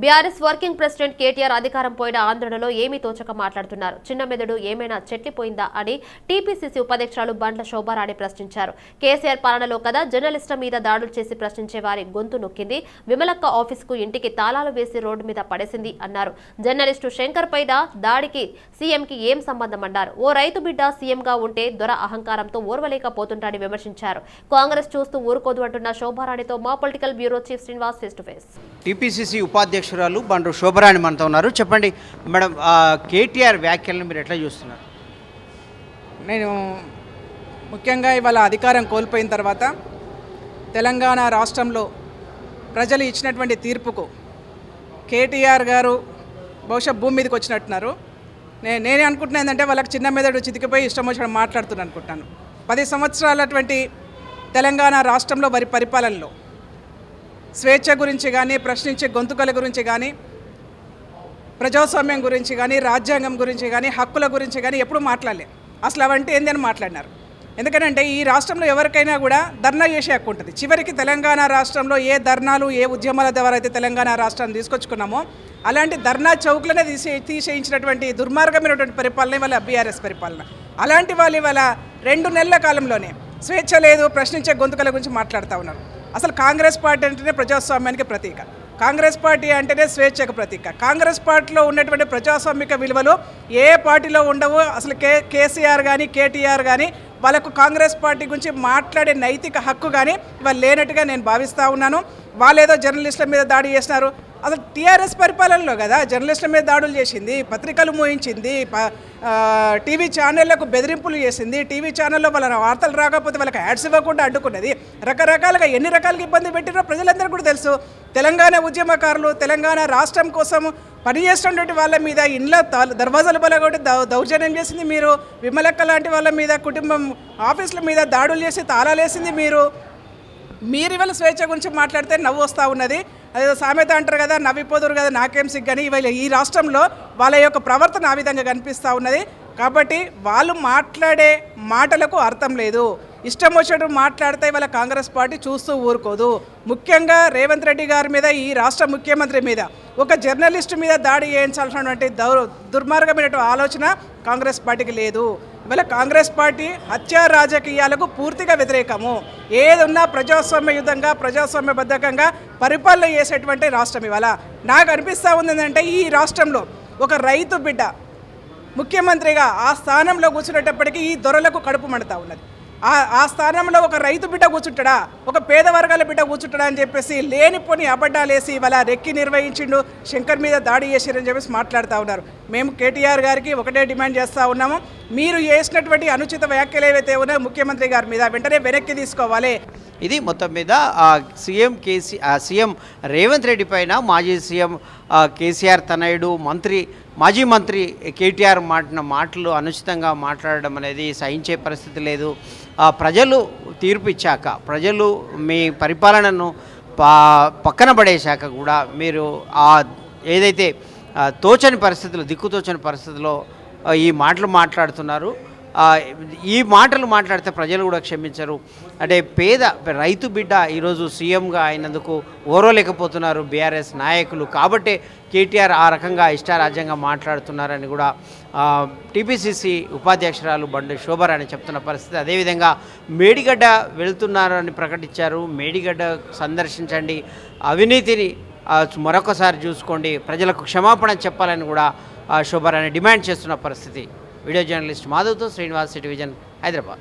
BRS working president KTR అధికారం పోయిన ఆంధ్రలో ఏమీ తోచక మాట్లాడుతున్నారు. చిన్న మెదడు ఏమైనా చెట్లిపోయిందా అని టీపీసీసీ ఉపాధ్యక్షురాలు బండ్ల శోభారాణి ప్రశ్నించారు. కేసీఆర్ పాలనలో కదా జర్నలిస్టుల మీద దాడులు చేసి ప్రశ్నించే వారి గొంతు నొక్కింది. విమలక్క ఆఫీసుకు ఇంటికి తాళాలు వేసి రోడ్డు మీద పడేసింది అన్నారు. జర్నలిస్టు శంకర్ పైన దాడికి సీఎంకి ఏం సంబంధం అన్నారు. ఓ రైతు బిడ్డ సీఎంగా ఉంటే దొర అహంకారంతో ఓర్వలేకపోతుంటాడని విమర్శించారు. కాంగ్రెస్ చూస్తూ ఊరుకోదు అంటున్న శోభారాణితో మా political bureau chief Srinivas face to face. TPCC అధ్యక్షురాలు బండ్రు శోభరాణి మనతో ఉన్నారు. చెప్పండి మేడం కేటీఆర్ వ్యాఖ్యలను మీరు ఎట్లా చూస్తున్నారు? నేను ముఖ్యంగా ఇవాళ అధికారం కోల్పోయిన తర్వాత తెలంగాణ రాష్ట్రంలో ప్రజలు ఇచ్చినటువంటి తీర్పుకు కేటీఆర్ గారు బహుశా భూమి మీదకి వచ్చినట్టున్నారు. నేను నేనే అనుకుంటున్నా ఏంటంటే వాళ్ళకి చిన్న మెదడు చితికిపోయి ఇష్టం వచ్చినట్టు మాట్లాడుతున్నాను అనుకుంటాను. పది సంవత్సరాలటువంటి తెలంగాణ రాష్ట్రంలో వారి పరిపాలనలో స్వేచ్ఛ గురించి కానీ ప్రశ్నించే గొంతుకల గురించి కానీ ప్రజాస్వామ్యం గురించి కానీ రాజ్యాంగం గురించి కానీ హక్కుల గురించి కానీ ఎప్పుడు మాట్లాడలే. అసలు అవంటే ఏంది అని మాట్లాడినారు. ఎందుకంటే ఈ రాష్ట్రంలో ఎవరికైనా కూడా ధర్నా చేసే హక్కు ఉంటుంది. చివరికి తెలంగాణ రాష్ట్రంలో ఏ ధర్నాలు ఏ ఉద్యమాల ద్వారా అయితే తెలంగాణ రాష్ట్రాన్ని తీసుకొచ్చుకున్నామో అలాంటి ధర్నా చౌకులనే తీసే తీసేయించినటువంటి దుర్మార్గమైనటువంటి పరిపాలన ఇవాళ బీఆర్ఎస్ పరిపాలన. అలాంటి వాళ్ళు ఇవాళ రెండు నెలల కాలంలోనే స్వేచ్ఛ లేదు ప్రశ్నించే గొంతుకల గురించి మాట్లాడుతూ ఉన్నారు. అసలు కాంగ్రెస్ పార్టీ అంటేనే ప్రజాస్వామ్యానికి ప్రతీక. కాంగ్రెస్ పార్టీ అంటేనే స్వేచ్ఛకు ప్రతీక. కాంగ్రెస్ పార్టీలో ఉన్నటువంటి ప్రజాస్వామిక విలువలు ఏ పార్టీలో ఉండవు అసలు కే కేసీఆర్ కానీ కేటీఆర్ కానీ వాళ్ళకు కాంగ్రెస్ పార్టీ గురించి మాట్లాడే నైతిక హక్కు కానీ ఇవాళ లేనట్టుగా నేను భావిస్తూ ఉన్నాను. వాళ్ళేదో జర్నలిస్టుల మీద దాడి చేసినారు. అసలు టీఆర్ఎస్ పరిపాలనలో కదా జర్నలిస్టుల మీద దాడులు చేసింది పత్రికలు మోయించింది టీవీ ఛానళ్ళకు బెదిరింపులు చేసింది టీవీ ఛానల్లో వాళ్ళ వార్తలు రాకపోతే వాళ్ళకి యాడ్స్ ఇవ్వకుండా అడ్డుకున్నది. రకరకాలుగా ఎన్ని రకాలుగా ఇబ్బంది పెట్టినా ప్రజలందరూ కూడా తెలుసు. తెలంగాణ ఉద్యమకారులు తెలంగాణ రాష్ట్రం కోసం పనిచేస్తున్నటువంటి వాళ్ళ మీద ఇండ్ల తాళ- దర్వాజాలు బలగొట్టి దౌ దౌర్జన్యం చేసింది మీరు. విమలక్క లాంటి వాళ్ళ మీద కుటుంబం ఆఫీసుల మీద దాడులు చేసి తాళాలేసింది మీరు. మీరు ఇవాళ స్వేచ్ఛ గురించి మాట్లాడితే నవ్వు వస్తూ ఉన్నది. అదేదో సామెత అంటారు కదా నవ్విపోదురు కదా నాకేం సిగ్గని ఇవాళ ఈ రాష్ట్రంలో వాళ్ళ యొక్క ప్రవర్తన ఆ విధంగా కనిపిస్తూ ఉన్నది. కాబట్టి వాళ్ళు మాట్లాడే మాటలకు అర్థం లేదు. ఇష్టం వచ్చినట్టు మాట్లాడితే ఇవాళ కాంగ్రెస్ పార్టీ చూస్తూ ఊరుకోదు. ముఖ్యంగా రేవంత్ రెడ్డి గారి మీద ఈ రాష్ట్ర ముఖ్యమంత్రి మీద ఒక జర్నలిస్టు మీద దాడి చేయించాల్సినటువంటి దౌ దుర్మార్గమైనటువంటి ఆలోచన కాంగ్రెస్ పార్టీకి లేదు. ఇవాళ కాంగ్రెస్ పార్టీ హత్యా రాజకీయాలకు పూర్తిగా వ్యతిరేకము. ఏదున్నా ప్రజాస్వామ్యయుతంగా ప్రజాస్వామ్యబద్ధకంగా పరిపాలన చేసేటువంటి రాష్ట్రం ఇవాళ. నాకు అనిపిస్తూ ఉంది ఏంటంటే ఈ రాష్ట్రంలో ఒక రైతు బిడ్డ ముఖ్యమంత్రిగా ఆ స్థానంలో కూర్చునేటప్పటికీ ఈ దొరలకు కడుపు మండుతూ ఉన్నది. ఆ ఆ స్థానంలో ఒక రైతు బిడ్డ కూర్చుంటాడా? ఒక పేద వర్గాల బిడ్డ కూర్చుంటాడా అని చెప్పేసి లేనిపోని అబడ్డాలేసి ఇవాళ రెక్కి నిర్వహించిండు శంకర్ మీద దాడి చేసిరని చెప్పేసి మాట్లాడుతూ ఉన్నారు. మేము కేటీఆర్ గారికి ఒకటే డిమాండ్ చేస్తూ ఉన్నాము. మీరు చేసినటువంటి అనుచిత వ్యాఖ్యలు ఏవైతే ఉన్నాయో ముఖ్యమంత్రి గారి మీద వెంటనే వెనక్కి తీసుకోవాలి. ఇది మొత్తం మీద CM KC CM Revanth Reddy పైన మాజీ సీఎం కేసీఆర్ తనయుడు మంత్రి మాజీ మంత్రి కేటీఆర్ మాటిన మాటలు అనుచితంగా మాట్లాడడం అనేది సహించే పరిస్థితి లేదు. ప్రజలు తీర్పు ఇచ్చాక ప్రజలు మీ పరిపాలనను పా పక్కన పడేశాక కూడా మీరు ఆ ఏదైతే తోచని పరిస్థితులు దిక్కుతోచని పరిస్థితుల్లో ఈ మాటలు మాట్లాడుతున్నారు. ఈ మాటలు మాట్లాడితే ప్రజలు కూడా క్షమించరు. అంటే పేద రైతు బిడ్డ ఈరోజు సీఎంగా అయినందుకు ఓర్వలేకపోతున్నారు బీఆర్ఎస్ నాయకులు. కాబట్టే కేటీఆర్ ఆ రకంగా ఇష్టారాజ్యంగా మాట్లాడుతున్నారని కూడా టీపీసీసీ ఉపాధ్యక్షురాలు బండి శోభరాణి చెప్తున్న పరిస్థితి. అదేవిధంగా మేడిగడ్డ వెళ్తున్నారని ప్రకటించారు. మేడిగడ్డ సందర్శించండి. అవినీతిని మరొకసారి చూసుకోండి. ప్రజలకు క్షమాపణ చెప్పాలని కూడా ఆ, డిమాండ్ చేస్తున్న పరిస్థితి. వీడియో జర్నలిస్ట్ మాధవ్తో శ్రీనివాస్ సిటివిజన్ హైదరాబాద్.